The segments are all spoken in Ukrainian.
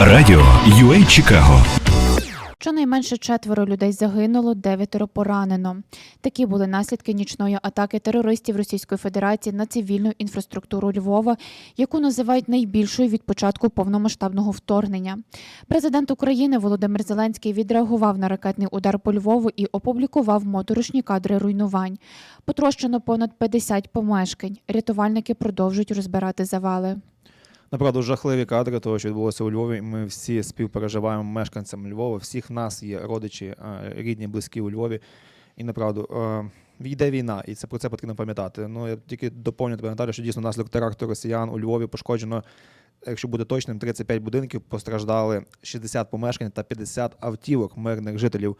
Радіо UA Чикаго Щонайменше четверо людей загинуло, дев'ятеро поранено. Такі були наслідки нічної атаки терористів Російської Федерації на цивільну інфраструктуру Львова, яку називають найбільшою від початку повномасштабного вторгнення. Президент України Володимир Зеленський відреагував на ракетний удар по Львову і опублікував моторошні кадри руйнувань. Потрощено понад 50 помешкань. Рятувальники продовжують розбирати завали. Направду жахливі кадри того, що відбулося у Львові. Ми всі співпереживаємо мешканцям Львова. Всіх нас є родичі, е, рідні, близькі у Львові. І направду е, йде війна, і це про це потрібно пам'ятати. Ну я тільки доповню тебе, Наталя, що дійсно внаслідок теракту росіян у Львові пошкоджено. Якщо буде точним, 35 будинків постраждали 60 помешкань та 50 автівок мирних жителів.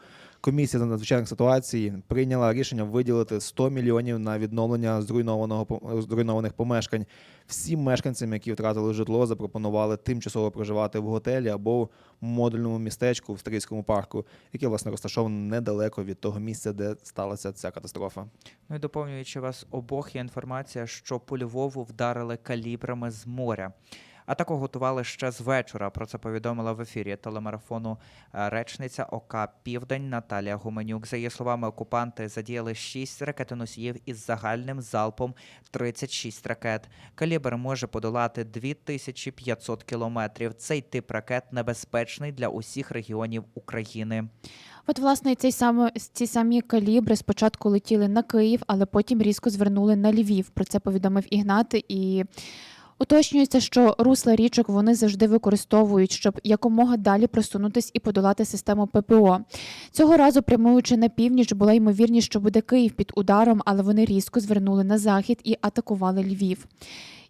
Комісія з надзвичайних ситуацій прийняла рішення виділити 100 мільйонів на відновлення зруйнованого зруйнованих помешкань. Всім мешканцям, які втратили житло, запропонували тимчасово проживати в готелі або в модульному містечку в Стрийському парку, яке власне розташоване недалеко від того місця, де сталася ця катастрофа. Ну і доповнюючи вас обох, є інформація, що по Львову вдарили калібрами з моря. Атаку готували ще з вечора. Про це повідомила в ефірі телемарафону е, речниця ОК Південь Наталія Гуменюк. За її словами, окупанти задіяли 6 ракетоносіїв із загальним залпом 36 ракет. Калібр може подолати 2500 кілометрів. Цей тип ракет небезпечний для усіх регіонів України. От, власне, цей саме ці самі калібри спочатку летіли на Київ, але потім різко звернули на Львів. Про це повідомив Ігнат. І уточнюється, що русла річок вони завжди використовують, щоб якомога далі просунутись і подолати систему ППО. Цього разу, прямуючи на північ, була ймовірність, що буде Київ під ударом, але вони різко звернули на захід і атакували Львів.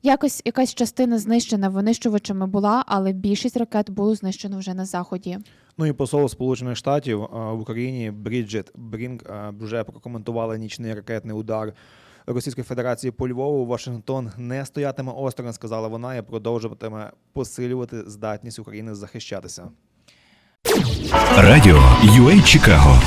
Якось якась частина знищена винищувачами була, але більшість ракет було знищено вже на заході. Ну і посол Сполучених Штатів в Україні Бріджит Брінк е, вже прокоментувала нічний ракетний удар Російської Федерації по Львову. Вашингтон не стоятиме осторонь, сказала вона, і продовжуватиме посилювати здатність України захищатися. Радіо UA Чикаго